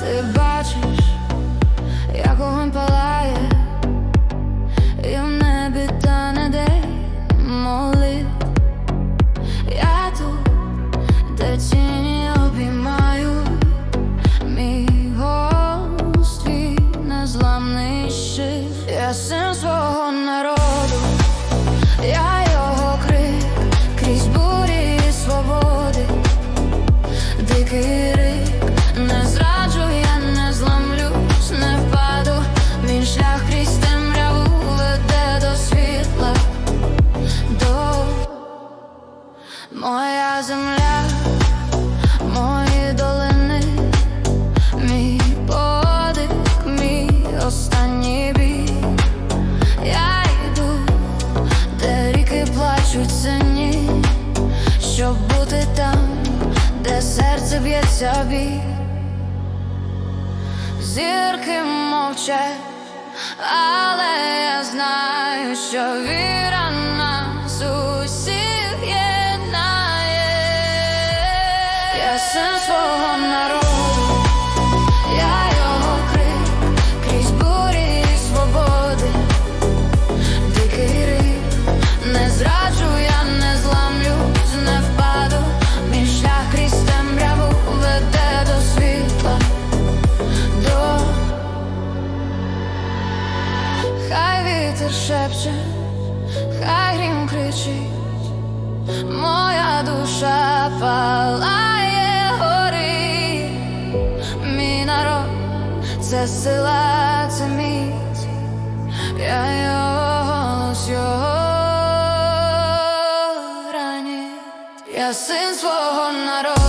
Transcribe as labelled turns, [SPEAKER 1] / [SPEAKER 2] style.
[SPEAKER 1] Ти бачиш, моя земля, мої долини, мій подих, мій останній бій. Я йду, де ріки плачуть сині, щоб бути там, де серце б'ється бій. Зірки мовчать, але я знаю, що віра шепче, хай грім кричить, моя душа палає гори, мій народ, це сила, це міць, я його голос, його раніт, я син свого народу.